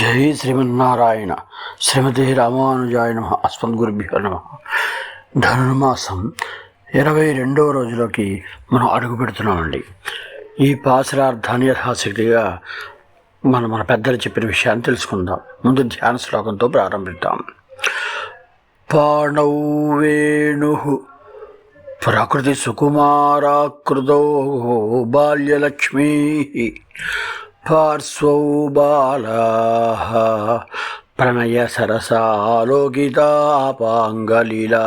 జై శ్రీమన్నారాయణ. శ్రీమతి రామానుజాయ నమ. అస్మద్గురుభ్యో నమ. ధనుర్మాసం ఇరవై రెండవ రోజులోకి మనం అడుగు పెడుతున్నామండి. ఈ పాసరార్థాన్ని యథాశక్తిగా మనం మన పెద్దలు చెప్పిన విషయాన్ని తెలుసుకుందాం. ముందు ధ్యాన శ్లోకంతో ప్రారంభిద్దాం. పాణౌ వేణు ప్రకృతి సుకుమారాకృతో బాల్యలక్ష్మీ పార్శ్వౌ బాలా ప్రణయ సరసాలోకితాపాంగలీలా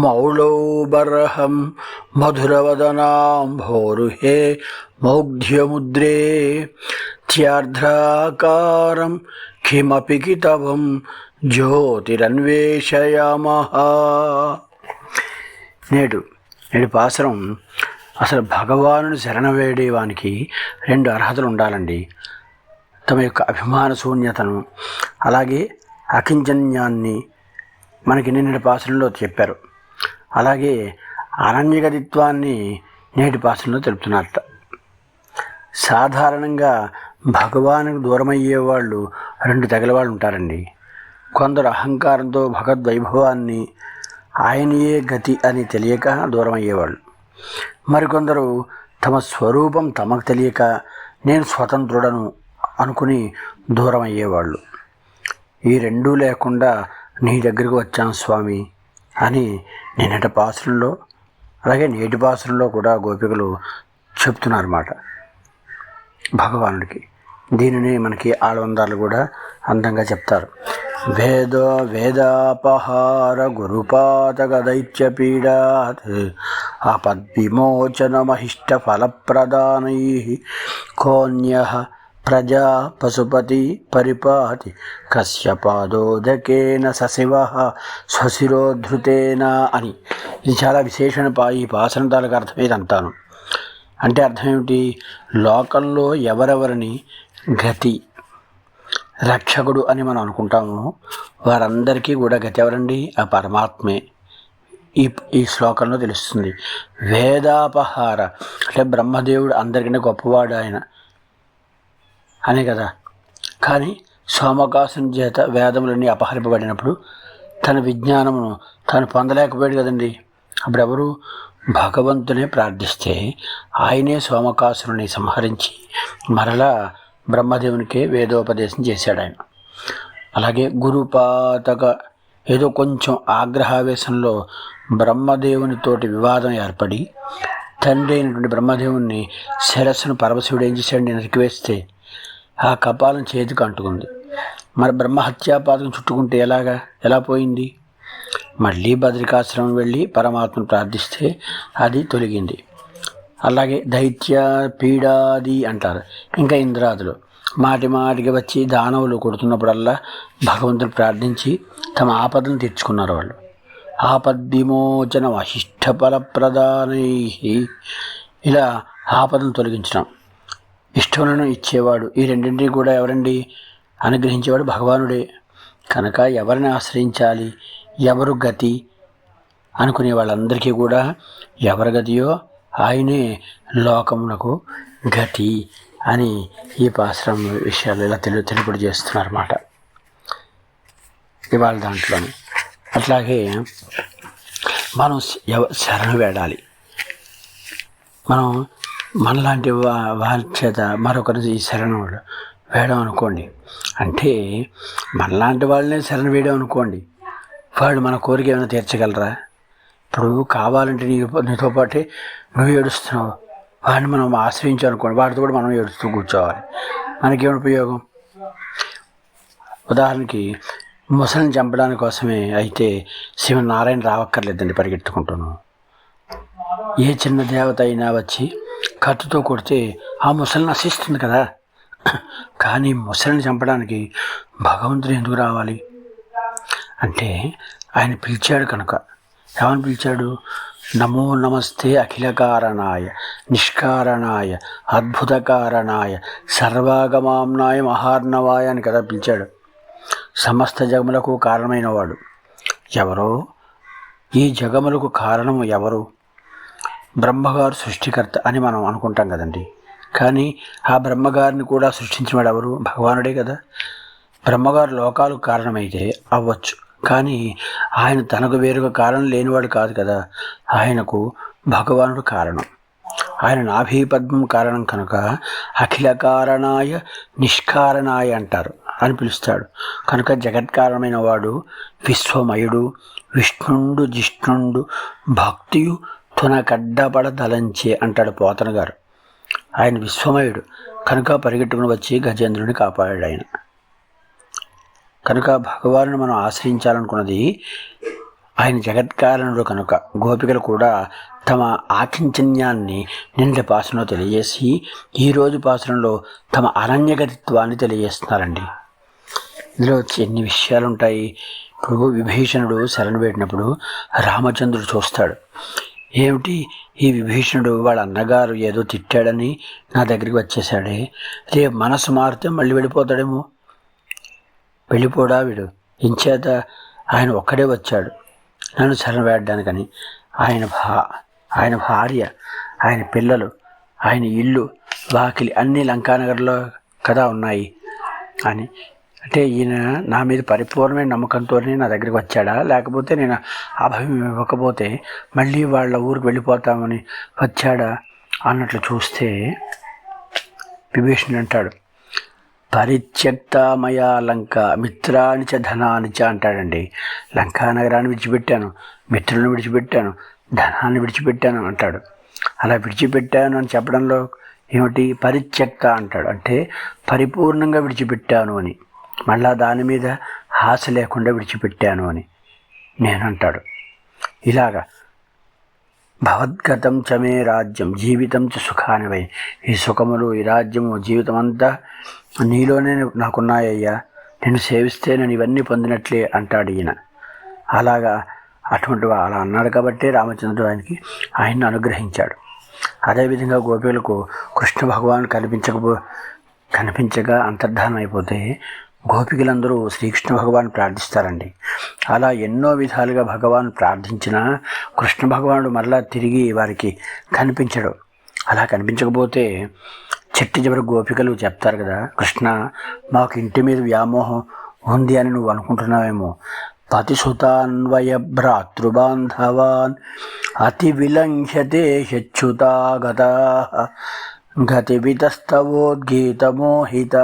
మౌళౌ బర్హం మధురవదనాంభోరుహే మౌగ్ధ్యముద్రే త్యార్ధ్రాకారం కిమపి కితవం జ్యోతిరన్వేషయామః నేడు నేడు పాసరం అసలు భగవానుని శరణ వేడేవానికి రెండు అర్హతలు ఉండాలండి. తమ యొక్క అభిమాన శూన్యతను. అలాగే అకించన్యాన్ని మనకి నిన్నటి పాసనలో చెప్పారు. అలాగే అనన్యగతిత్వాన్ని నేటి పాసనలో తెలుపుతున్నారట. సాధారణంగా భగవానుకు దూరమయ్యే వాళ్ళు రెండు తెగల వాళ్ళు ఉంటారండి. కొందరు అహంకారంతో భగవద్వైభవాన్ని ఆయనయే గతి అని తెలియక దూరమయ్యేవాళ్ళు. మరికొందరు తమ స్వరూపం తమకు తెలియక నేను స్వతంత్రుడను అనుకుని దూరం అయ్యేవాళ్ళు ఈ రెండూ లేకుండా నీ దగ్గరికి వచ్చాను స్వామి అని నిన్నటి పాసురంలో అలాగే నేటి పాసుల్లో కూడా గోపికలు చెప్తున్నారన్నమాట. భగవానుడికి. దీనిని మనకి ఆడవందాలు కూడా అందంగా చెప్తారు. వేద వేదాపహార గురుపాతక దైత్య పీడాత్ ఆపద్విమోచనమహిష్ట ఫలప్రదానై కోన్య ప్రజా పశుపతి పరిపాతి కశ్యపాదోదకేన సశివ స్వశిరోధృతేన అని. ఇది చాలా విశేషణ పా ఈ పాసనతాలకు అర్థం అంటే అర్థం ఏమిటి లోకంలో ఎవరెవరిని గతి రక్షకుడు అని మనం అనుకుంటాము వారందరికీ కూడా గతి ఎవరండి? ఆ పరమాత్మే. ఈ ఈ శ్లోకంలో తెలుస్తుంది. వేదాపహార. అంటే బ్రహ్మదేవుడు అందరికంటే గొప్పవాడు ఆయన. అనే కదా. కానీ సోమకాసం చేత వేదములన్నీ అపహరింపబడినప్పుడు తన విజ్ఞానమును తాను పొందలేకపోయాడు కదండి. అప్పుడు ఎవరు భగవంతునే ప్రార్థిస్తే ఆయనే సోమకాసురుని సంహరించి మరలా బ్రహ్మదేవునికే వేదోపదేశం చేశాడు ఆయన. అలాగే గురుపాతక ఏదో కొంచెం ఆగ్రహావేశంలో బ్రహ్మదేవునితోటి వివాదం ఏర్పడి తండ్రి అయినటువంటి బ్రహ్మదేవుని శిరస్సును పరమశివుడు ఏం చేశాడు? నరికివేస్తే ఆ కపాలం చేతికి అంటుకుంది. మరి బ్రహ్మ హత్యాపాతకం చుట్టుకుంటే ఎలాగా? ఎలా పోయింది? మళ్ళీ బద్రికాశ్రమం వెళ్ళి పరమాత్మను ప్రార్థిస్తే అది తొలగింది. అలాగే దైత్య పీడాది అంటారు. ఇంకా ఇంద్రాదులు. మాటి మాటికి వచ్చి దానవులు కొడుతున్నప్పుడల్లా భగవంతుని ప్రార్థించి తమ ఆపదను తీర్చుకున్నారు వాళ్ళు. ఆపద్విమోచన అశిష్టఫల ప్రదానై ఇలా ఆపదను తొలగించడం. ఇష్టములను ఇచ్చేవాడు ఈ రెండింటినీ కూడా ఎవరండి? అనుగ్రహించేవాడు భగవానుడే. కనుక ఎవరిని ఆశ్రయించాలి? ఎవరు గతి? అనుకునే వాళ్ళందరికీ కూడా ఎవరి గతియో ఆయనే లోకమునకు గతి. అని ఈ పాశ్రమ విషయాలు ఇలా తెలు తెలుపుడు చేస్తున్నారన్నమాట. ఇవాళ దాంట్లోనే. అట్లాగే మనం ఎవ శరణు వేడాలి. మనం మనలాంటి వా వారి చేత మరొకరి ఈ శరణు వేయడం అనుకోండి. అంటే మనలాంటి వాళ్ళనే శరణు వేయడం అనుకోండి. వాళ్ళు మన కోరిక ఏమైనా తీర్చగలరా? ఇప్పుడు కావాలంటే నీ నీతో పాటే నువ్వు ఏడుస్తున్నావు. వాడిని మనం ఆశ్రయించాలనుకోండి అనుకోండి వాడితో కూడా మనం ఏడుస్తూ కూర్చోవాలి. మనకేమి ఉపయోగం? ఉదాహరణకి ముసలిని చంపడానికి కోసమే అయితే శివనారాయణ రావక్కర్లేదండి పరిగెత్తుకుంటున్నాను ఏ చిన్న దేవత అయినా వచ్చి కత్తితో కొడితే ఆ ముసలి నశిస్తుంది కదా. కానీ ముసలిని చంపడానికి భగవంతుడు ఎందుకు రావాలి? అంటే ఆయన పిలిచాడు కనుక. ఏమని పిలిచాడు? నమో నమస్తే అఖిల కారణాయ నిష్కారణాయ అద్భుత కారణాయ సర్వాగమాంనాయ మహార్ణవాయ అని కదా పిలిచాడు. సమస్త జగములకు కారణమైనవాడు. ఎవరో? ఈ జగములకు కారణం ఎవరు? బ్రహ్మగారు సృష్టికర్త అని మనం అనుకుంటాం కదండి. కానీ ఆ బ్రహ్మగారిని కూడా సృష్టించినవాడు ఎవరు? భగవానుడే కదా. బ్రహ్మగారు లోకాలకు కారణమైతే అవ్వచ్చు. కానీ ఆయన తనకు వేరుగా కారణం లేనివాడు కాదు కదా. ఆయనకు భగవానుడు కారణం. ఆయన నాభీపద్మం కారణం కనుక అఖిల కారణాయ నిష్కారణాయ అంటారు అని పిలుస్తాడు. కనుక జగత్కారణమైన వాడు విశ్వమయుడు విష్ణుండు జిష్ణుండు భక్తియు తునకడ్డపడదలంచే అంటాడు పోతన గారు ఆయన విశ్వమయుడు. కనుక పరిగెట్టుకుని వచ్చి గజేంద్రుని కాపాడాడు ఆయన. కనుక భగవాను మనం ఆశ్రయించాలనుకున్నది ఆయన జగత్కారణుడు కనుక. గోపికలు కూడా తమ ఆకించన్యాన్ని నిండి పాసనలో తెలియజేసి ఈరోజు పాసనలో తమ అనన్యగతిత్వాన్ని తెలియజేస్తున్నారండి. ఇందులో ఎన్ని విషయాలు ఉంటాయి ఇప్పుడు విభీషణుడు శరణు పెట్టినప్పుడు రామచంద్రుడు చూస్తాడు. ఏమిటి? ఈ విభీషణుడు వాళ్ళ అన్నగారు ఏదో తిట్టాడని నా దగ్గరికి వచ్చేసాడే రేపు మనసు మారితే మళ్ళీ వెళ్ళిపోతాడేమో. వెళ్ళిపోడా వీడు? ఇంచేత ఆయన ఒక్కడే వచ్చాడు. నన్ను శరణ వేయడానికని ఆయన భా ఆయన భార్య ఆయన పిల్లలు ఆయన ఇల్లు వాకిలి అన్నీ లంకానగర్లో కదా ఉన్నాయి అని. అంటే ఈయన నా మీద పరిపూర్ణమైన నమ్మకంతోనే నా దగ్గరికి వచ్చాడా? లేకపోతే నేను అభయం ఇవ్వకపోతే మళ్ళీ వాళ్ళ ఊరికి వెళ్ళిపోతామని వచ్చాడా? అన్నట్లు చూస్తే విభీషణుడు అంటాడు. పరిత్యక్తమయా లంక మిత్రాని చ ధనాని చ అంటాడండి. లంకా నగరాన్ని విడిచిపెట్టాను. మిత్రులను విడిచిపెట్టాను. ధనాన్ని విడిచిపెట్టాను అంటాడు. అలా విడిచిపెట్టాను అని చెప్పడంలో ఏమిటి? పరిత్యక్త అంటాడు. అంటే పరిపూర్ణంగా విడిచిపెట్టాను అని. మళ్ళా దాని మీద ఆశ లేకుండా విడిచిపెట్టాను అని. నేను అంటాడు ఇలాగా భవద్గతం చ మే రాజ్యం జీవితం చ సుఖానివై ఈ సుఖములు ఈ రాజ్యము జీవితం అంతా నీలోనే నాకున్నాయ్యా. నేను సేవిస్తే నేను ఇవన్నీ పొందినట్లే అంటాడు ఈయన. అలాగా అటువంటి అలా అన్నాడు కాబట్టి రామచంద్రుడు ఆయనకి ఆయన్ని అనుగ్రహించాడు. అదేవిధంగా గోపికలకు కృష్ణ భగవాన్ కనిపించకపో కనిపించగా అంతర్ధానం అయిపోతే గోపికలందరూ శ్రీకృష్ణ భగవాన్ ప్రార్థిస్తారండి. అలా ఎన్నో విధాలుగా భగవాన్ ప్రార్థించినా కృష్ణ భగవానుడు మరలా తిరిగి వారికి కనిపించడు. అలా కనిపించకపోతే చెట్టు చివరి గోపికలు చెప్తారు కదా కృష్ణ మాకు ఇంటి మీద వ్యామోహం ఉంది అని నువ్వు అనుకుంటున్నావేమో. పతిసుతాన్వయ భ్రాతృబాంధవాన్ అతి విలంఘ్యతే హెచ్చుతాగత గతి వితస్తవోద్గీతమోహిత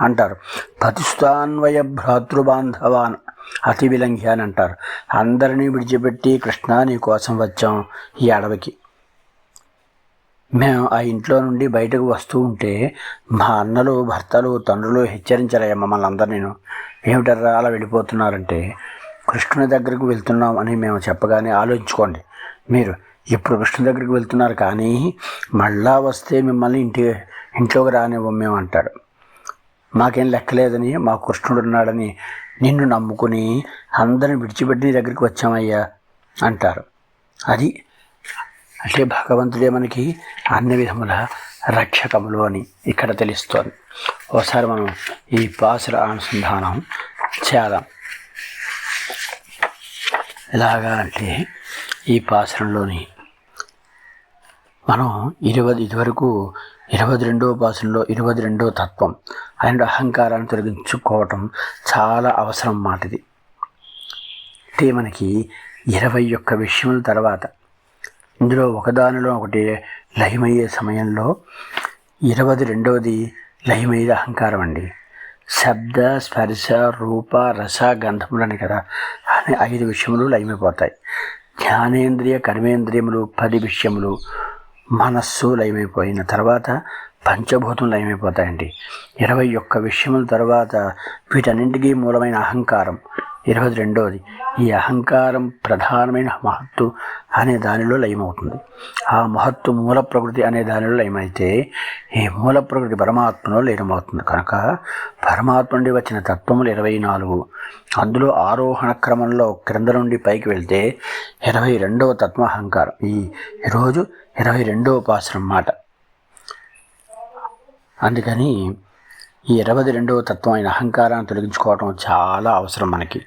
అంటారు. పతిస్తాన్వయ భ్రాతృబాంధవాన్ అతి విలంఘి అని అంటారు అందరినీ విడిచిపెట్టి కృష్ణ నీ కోసం వచ్చాం ఈ అడవికి. మేము ఆ ఇంట్లో నుండి బయటకు వస్తూ ఉంటే మా అన్నలు భర్తలు తండ్రులు హెచ్చరించారయ్యా మమ్మల్ని అందరు నేను ఏమిటర్రా అలా వెళ్ళిపోతున్నారంటే కృష్ణుని దగ్గరకు వెళ్తున్నాం అని మేము చెప్పగానే ఆలోచించుకోండి. మీరు ఇప్పుడు కృష్ణుని దగ్గరికి వెళ్తున్నారు కానీ మళ్ళా వస్తే మిమ్మల్ని ఇంటి ఇంట్లోకి రానివ్వం మేము అంటాడు మాకేం లెక్కలేదని మా కృష్ణుడు ఉన్నాడని నిన్ను నమ్ముకుని అందరిని విడిచిపెట్టి నీ దగ్గరికి వచ్చామయ్యా అంటారు. అది అంటే భగవంతుడే మనకి అన్ని విధముల రక్షకములు అని ఇక్కడ తెలుస్తోంది. ఒకసారి మనం ఈ పాసుల అనుసంధానం చేద్దాం. ఎలాగా అంటే ఈ పాసరంలోని మనం ఇరవై ఇదివరకు ఇరవై రెండవ భాషల్లో ఇరవై రెండవ తత్వం అండ్ అహంకారాన్ని తొలగించుకోవటం చాలా అవసరం మాటిది. అంటే మనకి ఇరవై ఒక్క విషయముల తర్వాత ఇందులో ఒకదానిలో ఒకటి లయమయ్యే సమయంలో ఇరవది రెండవది లయమయ్యేది అహంకారం అండి. శబ్ద స్పర్శ రూప రస గంధములని కదా అనే ఐదు విషయములు లయమైపోతాయి జ్ఞానేంద్రియ కర్మేంద్రియములు పది విషయములు. మనస్సు లయమైపోయిన తర్వాత పంచభూతం లయమైపోతాయండి. ఇరవై ఒక్క విషయముల తర్వాత వీటన్నింటికీ మూలమైన అహంకారం. ఇరవై రెండవది ఈ అహంకారం ప్రధానమైన మహత్తు అనే దానిలో లయమవుతుంది. ఆ మహత్తు మూల ప్రకృతి అనే దానిలో లయమైతే ఈ మూల ప్రకృతి పరమాత్మలో లీనమవుతుంది. కనుక పరమాత్మ నుండి వచ్చిన తత్వములు ఇరవై నాలుగు. అందులో ఆరోహణ క్రమంలో క్రింద నుండి పైకి వెళ్తే ఇరవై రెండవ తత్వ అహంకారం. ఈ ఈరోజు ఇరవై రెండవ పాసరం మాట. అందుకని ఈ ఇరవై రెండవ తత్వం అయిన అహంకారాన్ని తొలగించుకోవడం చాలా అవసరం మనకి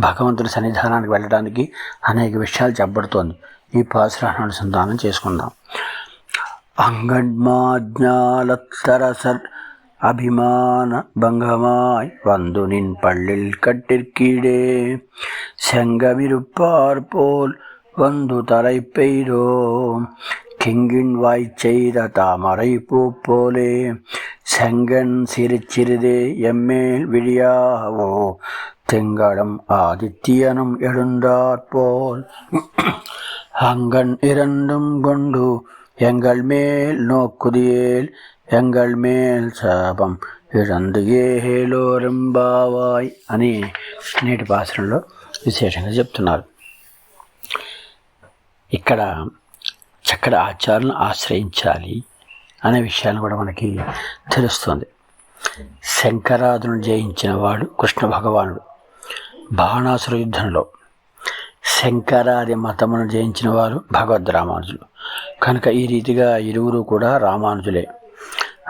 భగవంతుని సన్నిధానానికి వెళ్ళడానికి అనేక విషయాలు చెప్పబడుతోంది ఈ పాసురాన్ని అనుసంధానం చేసుకుందాం அங்கன்மாஜாலத்தரசர் அபிமான பங்கமாய் வந்து நின் பள்ளில் கட்டிற்கீடே செங்கமிருப்பார் போல் வந்து தலை பெய்தோம் கிங்கின் வாய் செய்த தாமரை பூ போலே செங்கன் சிறு சிறிதே எம்மேல் விழியாவோ திங்களும் ஆதித்யனும் எழுந்தாற்போல் அங்கன் இரண்டும் கொண்டு எங்கள் மேல் நோக்குதியேல் எங்கள் మేల్ శాపం ఇదందు ఏలోరింబావాయ్ అని నేటి భాషలో విశేషంగా చెప్తున్నారు ఇక్కడ చక్కటి ఆచారాలను ఆశ్రయించాలి అనే విషయాన్ని కూడా మనకి తెలుస్తుంది. శంకరాదును జయించిన వాడు కృష్ణ భగవానుడు. బాణాసుర యుద్ధంలో శంకరాది మతమును జయించిన వారు భగవద్ రామానుజులు. కనుక ఈ రీతిగా ఇరువురు కూడా రామానుజులే.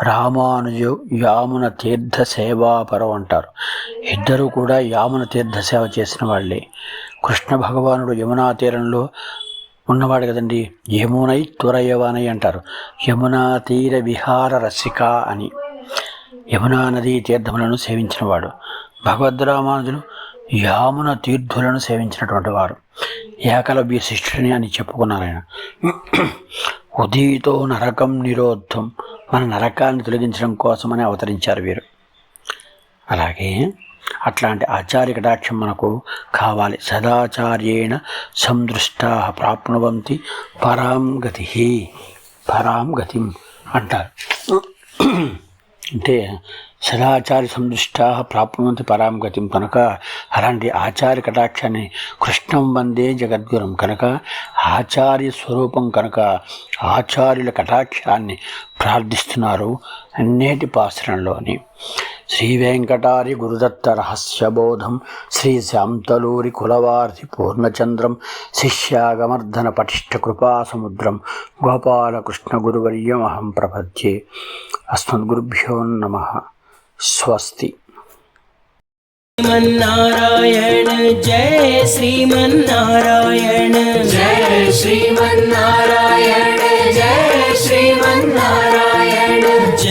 రామానుజు యామున తీర్థ సేవాపరం అంటారు. ఇద్దరు కూడా యామున తీర్థ సేవ చేసిన వాళ్ళే. కృష్ణ భగవానుడు యమునా తీరంలో ఉన్నవాడు కదండి యమునై తురయవనై అంటారు. యమునా తీర విహార రసిక అని. యమునా నదీ తీర్థములను సేవించినవాడు. భగవద్రామానుజులు యామున తీర్థులను సేవించినటువంటి వారు. ఏకలవ్య శిష్యుడిని అని చెప్పుకున్నారు ఆయన. ఉదీతో నరకం నిరోధం మన నరకాన్ని తొలగించడం కోసమని అవతరించారు వీరు. అలాగే అట్లాంటి ఆచార్య కటాక్షం మనకు కావాలి. సదాచార్యేణ సందృష్టా ప్రాప్నువంతి పరాం గతి పరాం గతిం అంటారు. అంటే సదాచార్య సందృష్టా ప్రాప్నువంతి పరాం గతిం కనుక అలాంటి ఆచార్య కటాక్షాన్ని కృష్ణం వందే జగద్గురం కనుక ఆచార్య స్వరూపం కనుక ఆచార్యుల కటాక్షాన్ని ప్రార్థిస్తున్నారు నేటి పాశ్రంలోని. శ్రీ వెంకటారి గురుదత్త రహస్యబోధం శ్రీ శాంతలూరి కులవార్తి పూర్ణచంద్రం శిష్యాగమర్ధన పటిష్ట కృపా సముద్రం గోపాలకృష్ణ గురువర్యమహం ప్రపద్యే. అస్మద్గురుభ్యో నమ. స్వస్తి. శ్రీమన్నారాయణ జయ శ్రీమన్నారాయణ. జయ శ్రీమన్నారాయణ జయ శ్రీమన్